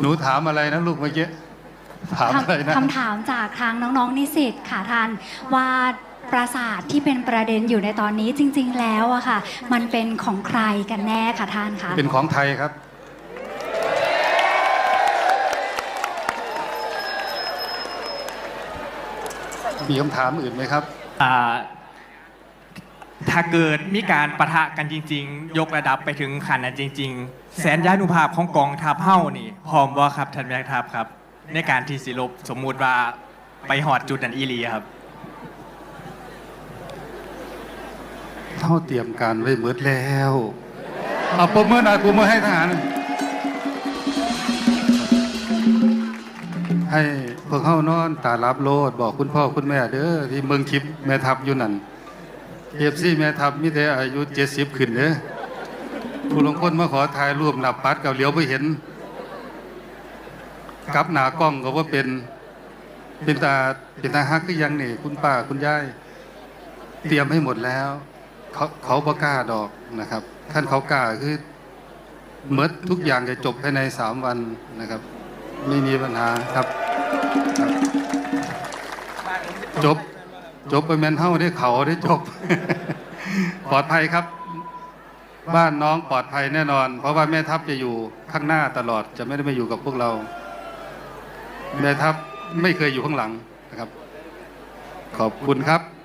หนูถามอะไรนะลูกเมื่อกี้ถามอะไรนะคำถามจากทางน้องๆนิสิตค่ะท่านว่าปราสาทที่เป็นประเด็นอยู่ในตอนนี้จริง ๆ แล้วอะค่ะ มันเป็นของใครกันแน่ค่ะท่านคะเป็นของไทยครับ มีคำถามอื่นไหมครับอ่า ถ้าเกิดมีการประทะกันจริง ๆ ยกระดับไปถึงขั้นนั้นจริง ๆ แสนยานุภาพของกองทัพเฮ้านี่พร้อมบ่ครับท่านแม่ทัพครับ ในการที่สิลบสมมุติว่าไปหอดจุดนั้นอีหลีครับเท่าเตรียมการไว้หมดแล้วเอาปมเมื่อหน่อยปมเมื่อให้ทหาร ให้พวกเข้านอนตารับโลดบอกคุณพ่อคุณแม่เด้อที่เมืองคลิปแม่ทัพอยู่นั่น เอฟซีแม่ทัพมีแต่อายุเจ็ดสิบขึ้นเด้อผู้ลงคนมาขอถ่ายรูปหนับปัดกับเหลียวไปเห็นกลับหนากล้องก็ว่าเป็น เป็นตาเป็นตาฮักก็ยังนี่ คุณป้าคุณยายเตรียมให้หมดแล้ว เขาเขาประกล้าดอกนะครับท่านเขากล้าคือเมดทุกอย่างจะจบภายในสามวันนะครับ ไม่มีปัญหาครับครับจบ จบไปแมนเท่าได้เขาได้จบ ปลอดภัยครับ บ้านน้องปลอดภัยแน่นอน เพราะว่าแม่ทัพจะอยู่ข้างหน้าตลอด จะไม่ได้มาอยู่กับพวกเรา แม่ทัพไม่เคยอยู่ข้างหลังนะครับ ขอบคุณครับ